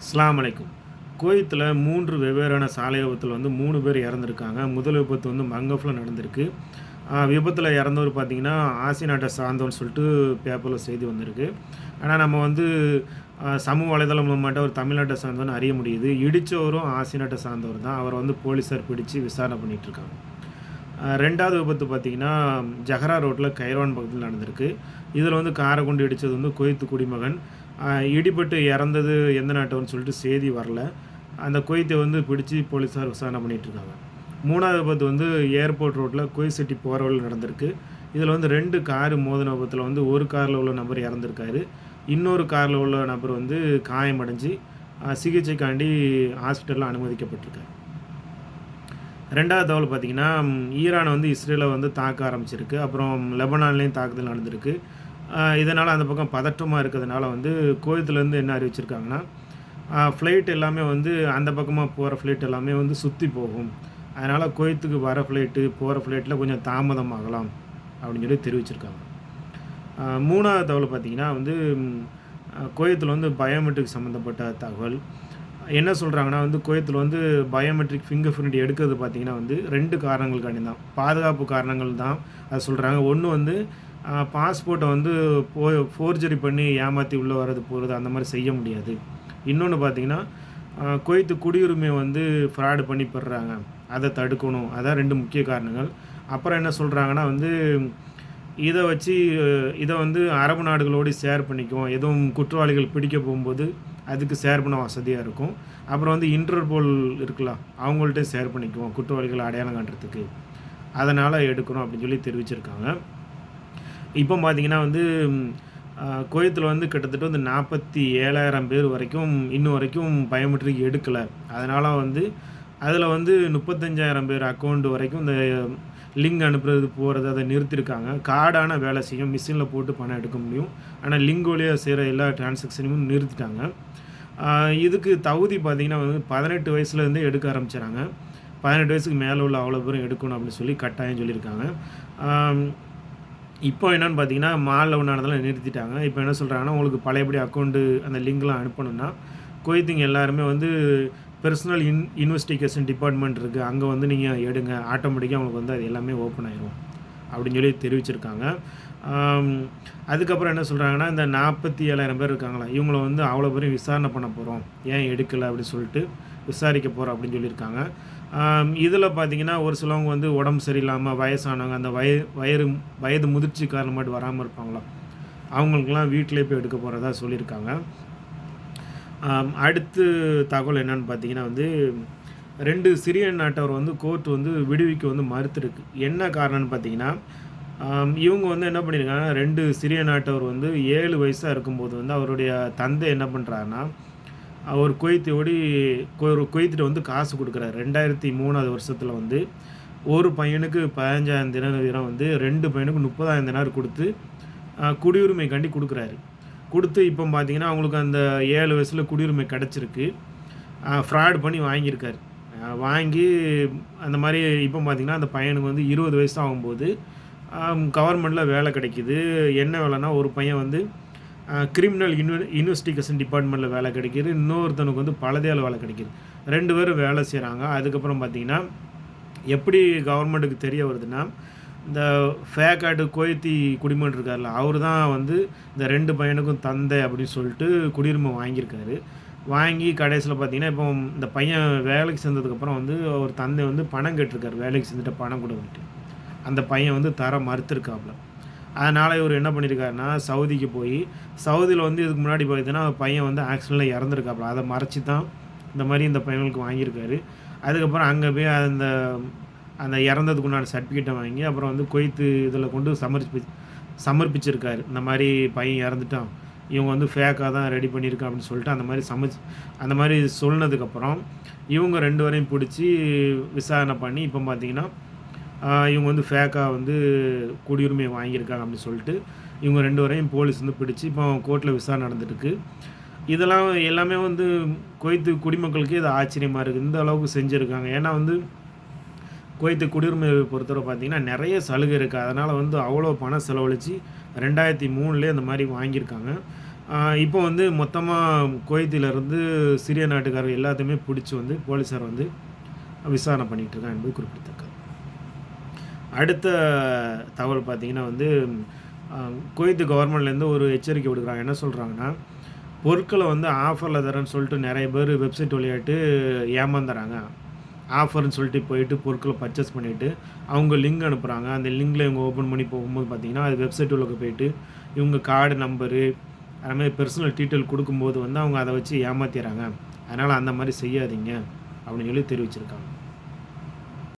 அஸ்லாம் அலைக்கும். குவைத்தில் மூன்று வெவ்வேறான சாலை விபத்தில் வந்து மூணு பேர் இறந்துருக்காங்க. முதல் விபத்து வந்து மங்கஃபில் நடந்திருக்கு. விபத்தில் இறந்தவர் பார்த்தீங்கன்னா ஆசிய நாட்டை சார்ந்தவன்னு சொல்லிட்டு பேப்பரில் செய்தி வந்திருக்கு. ஆனால் நம்ம வந்து சமூக வலைதளம் மூலமாட்ட ஒரு தமிழ்நாட்டை சார்ந்தவன் அறிய முடியுது. இடித்தவரும் ஆசிய நாட்டை சார்ந்தவர் தான். அவரை வந்து போலீஸார் பிடிச்சு விசாரணை பண்ணிகிட்ருக்காங்க இருக்காங்க. ரெண்டாவது விபத்து பார்த்தீங்கன்னா ஜஹரா ரோட்டில் கைரவான் பக்கத்தில் நடந்திருக்கு. இதில் வந்து காரை கொண்டு இடித்தது வந்து குவைத்து குடிமகன் இடிபட்டு இறந்தது எந்த நாட்டவர்னு சொல்லிட்டு செய்தி வரல. அந்த குவைத்தை வந்து பிடிச்சி போலீஸார் விசாரணை பண்ணிகிட்ருக்காங்க இருக்காங்க மூணாவது விபத்து வந்து ஏர்போர்ட் ரோட்டில் குவைத் சிட்டி போகிற வழியில் நடந்திருக்கு. இதில் வந்து ரெண்டு காரு மோதின விபத்தில் வந்து ஒரு காரில் உள்ள நபர் இறந்துருக்காரு. இன்னொரு காரில் உள்ள நபர் வந்து காயமடைஞ்சு சிகிச்சைக்காண்டி ஹாஸ்பிட்டலில் அனுமதிக்கப்பட்டிருக்காரு. ரெண்டாவது தகவல் பார்த்தீங்கன்னா ஈரான் வந்து இஸ்ரேலை வந்து தாக்க ஆரம்பிச்சிருக்கு. அப்புறம் லெபனான்லேயும் தாக்குதல் நடந்திருக்கு. இதனால் அந்த பக்கம் பதற்றமாக இருக்கிறதுனால வந்து கோயத்துலேருந்து என்ன அறிவிச்சிருக்காங்கன்னா ஃப்ளைட் எல்லாமே வந்து அந்த பக்கமாக போகிற ஃப்ளைட் எல்லாமே வந்து சுற்றி போகும். அதனால் கோயத்துக்கு வர ஃப்ளைட்டு போகிற ஃப்ளைட்டில் கொஞ்சம் தாமதமாகலாம் அப்படின்னு சொல்லி தெரிவிச்சிருக்காங்க. மூணாவது தகவல் பார்த்தீங்கன்னா வந்து கோயத்தில் வந்து பயோமெட்ரிக் சம்மந்தப்பட்ட தகவல் என்ன சொல்கிறாங்கன்னா வந்து குவைத்தில் வந்து பயோமெட்ரிக் ஃபிங்கர் பிரிண்ட் எடுக்கிறது பார்த்தீங்கன்னா வந்து ரெண்டு காரணங்களுக்காண்டி தான் பாதுகாப்பு காரணங்கள் தான் அது சொல்கிறாங்க ஒன்று வந்து பாஸ்போர்ட்டை வந்து போ ஃபோர்ஜரி பண்ணி ஏமாற்றி உள்ளே வர்றது போகிறது அந்த மாதிரி செய்ய முடியாது. இன்னொன்று பார்த்தீங்கன்னா குவைத்து குடியுரிமை வந்து ஃப்ராடு பண்ணி பெறுறாங்க அதை தடுக்கணும். அதான் ரெண்டு முக்கிய காரணங்கள். அப்புறம் என்ன சொல்கிறாங்கன்னா வந்து இதை வச்சு இதை வந்து அரபு நாடுகளோடு ஷேர் பண்ணிக்குவோம் எதுவும் குற்றவாளிகள் பிடிக்க போகும்போது அதுக்கு ஷேர் பண்ண வசதியாக இருக்கும். அப்புறம் வந்து இன்டர்போல் இருக்கலாம் அவங்கள்ட்ட ஷேர் பண்ணிக்குவோம் குற்றவாளிகளை அடையாளம் காட்டுறதுக்கு அதனால் எடுக்கிறோம் அப்படின்னு சொல்லி தெரிவிச்சிருக்காங்க. இப்போ பார்த்தீங்கன்னா வந்து கோயத்தில் வந்து கிட்டத்தட்ட வந்து நாற்பத்தி ஏழாயிரம் பேர் வரைக்கும் இன்னும் வரைக்கும் பயோமெட்ரிக் எடுக்கலை. அதனால் வந்து அதில் வந்து முப்பத்தஞ்சாயிரம் பேர் அக்கௌண்ட் வரைக்கும் இந்த லிங்க் அனுப்புறது போகிறது அதை நிறுத்தியிருக்காங்க கார்டான வேலை செய்யும். மிஷினில் போட்டு பணம் எடுக்க முடியும். ஆனால் லிங்க் வழியாக செய்கிற எல்லா டிரான்சாக்ஷனையும் நிறுத்திட்டாங்க. இதுக்கு தகுதி பார்த்திங்கன்னா வந்து பதினெட்டு வயசுலேருந்தே எடுக்க ஆரம்பிச்சிடறாங்க பதினெட்டு வயசுக்கு மேலே உள்ள அவ்வளோ பேரும் எடுக்கணும் அப்படின்னு சொல்லி கட்டாயம் சொல்லியிருக்காங்க. இப்போ என்னென்னு பார்த்தீங்கன்னா மாலில் ஒன்றானதெல்லாம் நிறுத்திட்டாங்க. இப்போ என்ன சொல்கிறாங்கன்னா உங்களுக்கு பழையபடி அக்கௌண்ட்டு அந்த லிங்க்லாம் அனுப்பணும்னா கோயத்திங்க எல்லாருமே வந்து பர்சனல் இன் இன்வெஸ்டிகேஷன் டிபார்ட்மெண்ட் இருக்குது அங்கே வந்து நீங்கள் எடுங்க. ஆட்டோமேட்டிக்காக உங்களுக்கு வந்து அது எல்லாமே ஓப்பன் ஆயிரும். அப்படின்னு சொல்லி தெரிவிச்சிருக்காங்க. அதுக்கப்புறம் என்ன சொல்கிறாங்கன்னா இந்த நாற்பத்தி ஏழாயிரம் பேர் இருக்காங்களா இவங்கள வந்து அவ்வளோ பேரும் விசாரணை பண்ண போகிறோம் ஏன் எடுக்கலை அப்படின்னு சொல்லிட்டு விசாரிக்க போகிறோம் அப்படின்னு சொல்லியிருக்காங்க. இதில் பார்த்தீங்கன்னா ஒரு சிலவங்க வந்து உடம்பு சரியில்லாமல் வயசானவங்க அந்த வய வயது வயது முதிர்ச்சி காரணமாட்டு வராமல் இருப்பாங்களா அவங்களுக்கெல்லாம் வீட்டிலே போய் எடுக்க போகிறதா சொல்லியிருக்காங்க. அடுத்து தகவல் என்னன்னு பார்த்தீங்கன்னா வந்து ரெண்டு சிரியன் நாட்டவர் வந்து கோர்ட் வந்து விடுவிக்க வந்து மறுத்துருக்கு. என்ன காரணம்னு பார்த்தீங்கன்னா இவங்க வந்து என்ன பண்ணியிருக்காங்கன்னா ரெண்டு சிறிய நாட்டவர் வந்து ஏழு வயசாக இருக்கும்போது வந்து அவருடைய தந்தை என்ன பண்ணுறாருன்னா அவர் குவைத்தோடி ஒரு கொய்த்துட்டு வந்து காசு கொடுக்குறாரு. ரெண்டாயிரத்தி மூணாவது வருஷத்தில் வந்து ஒரு பையனுக்கு பதினஞ்சாயிரம் தின வீதம் வந்து ரெண்டு பையனுக்கு முப்பதாயிரம் தினார் கொடுத்து குடியுரிமை கண்டி கொடுக்குறாரு. கொடுத்து இப்போ பார்த்தீங்கன்னா அவங்களுக்கு அந்த ஏழு வயசில் குடியுரிமை கிடச்சிருக்கு. ஃப்ராட் பண்ணி வாங்கியிருக்காரு. வாங்கி அந்த மாதிரி இப்போ பார்த்தீங்கன்னா அந்த பையனுக்கு வந்து இருபது வயசு ஆகும்போது கவர்மெண்ட்டில் வேலை கிடைக்கிது. என்ன வேலைன்னா ஒரு பையன் வந்து கிரிமினல் இன்வெ இன்வெஸ்டிகேஷன் டிபார்ட்மெண்ட்டில் வேலை கிடைக்கிது. இன்னொருத்தனுக்கு வந்து பழதையால் வேலை கிடைக்கிது. ரெண்டு பேரும் வேலை செய்கிறாங்க அதுக்கப்புறம் பார்த்தீங்கன்னா எப்படி கவர்மெண்ட்டுக்கு தெரிய வருதுன்னா இந்த ஃபேக்காட்டு கோயத்தி குடிமகன் இருக்கார்ல அவர் தான் வந்து இந்த ரெண்டு பையனுக்கும் தந்தை அப்படின்னு சொல்லிட்டு குடியுரிமை வாங்கியிருக்காரு. வாங்கி கடைசியில் பார்த்தீங்கன்னா இப்போ இந்த பையன் வேலைக்கு சேர்ந்ததுக்கப்புறம் வந்து அவர் தந்தை வந்து பணம் கேட்டிருக்காரு வேலைக்கு சேர்ந்துட்டு பணம் கொடுக்கிட்டு அந்த பையன் வந்து தர மறுத்துருக்காப்புல. அதனால் இவர் என்ன பண்ணியிருக்காருன்னா சவுதிக்கு போய் சவுதியில் வந்து இதுக்கு முன்னாடி பார்த்தீங்கன்னா பையன் வந்து ஆக்சிடெண்ட்டில் இறந்துருக்காப்புல. அதை மறைச்சி தான் இந்த மாதிரி இந்த பையனுக்கு வாங்கியிருக்காரு. அதுக்கப்புறம் அங்கே போய் அந்த அந்த இறந்ததுக்கு உண்டான சர்டிஃபிகேட்டை வாங்கி அப்புறம் வந்து கொய்த்து இதில் கொண்டு சமர்ப்பி சமர்ப்பிச்சிருக்காரு. இந்த மாதிரி பையன் இறந்துட்டான். இவங்க வந்து ஃபேக்காக தான் ரெடி பண்ணியிருக்கான் அப்படின்னு சொல்லிட்டு அந்த மாதிரி சமைச்சு அந்த மாதிரி சொன்னதுக்கப்புறம் இவங்க ரெண்டு வரையும் பிடிச்சி விசாரணை பண்ணி இப்போ பார்த்தீங்கன்னா இவங்க வந்து ஃபேக்காக வந்து குடியுரிமை வாங்கியிருக்காங்க அப்படின்னு சொல்லிட்டு இவங்க ரெண்டு வரையும் போலீஸ் வந்து பிடிச்சி இப்போ கோர்ட்டில் விசாரணை நடந்துட்டுருக்கு. இதெல்லாம் எல்லாமே வந்து குவைத்து குடிமக்களுக்கு இது ஆச்சரியமாக இருக்குது. இந்த அளவுக்கு செஞ்சுருக்காங்க. ஏன்னா வந்து குவைத்து குடியுரிமை பொறுத்தவரை பார்த்தீங்கன்னா நிறைய சலுகை இருக்குது அதனால் வந்து அவ்வளோ பணம் செலவழித்து ரெண்டாயிரத்தி மூணுலேயே அந்த மாதிரி வாங்கியிருக்காங்க இப்போ வந்து மொத்தமாக குவைத்திலிருந்து சிரிய நாட்டுக்காரர் எல்லாத்தையுமே பிடிச்சி வந்து போலீஸார் வந்து விசாரணை பண்ணிகிட்டு இருக்காங்க என்பது குறிப்பிடத்தக்கது. அடுத்த தகவல் பார்த்தீங்கன்னா வந்து, குவைத்து கவர்மெண்ட்லேருந்து ஒரு எச்சரிக்கை கொடுக்குறாங்க என்ன சொல்கிறாங்கன்னா பொருட்களை வந்து ஆஃபரில் தரேன்னு சொல்லிட்டு நிறைய பேர் வெப்சைட் விளையாட்டு ஏமாந்துர்றாங்க. ஆஃபர்னு சொல்லிட்டு போயிட்டு பொருட்களை பர்ச்சேஸ் பண்ணிவிட்டு அவங்க லிங்க் அனுப்புகிறாங்க அந்த லிங்கில் இவங்க ஓப்பன் பண்ணி போகும்போது பார்த்திங்கன்னா அது வெப்சைட் உள்ளுக்கு போயிட்டு, இவங்க கார்டு நம்பரு, அது மாதிரி பெர்சனல் டீட்டெயில் கொடுக்கும்போது வந்து அவங்க அதை வச்சு ஏமாத்திர்றாங்க. அதனால் அந்த மாதிரி செய்யாதீங்க. அப்படின்னு சொல்லி தெரிவிச்சிருக்காங்க.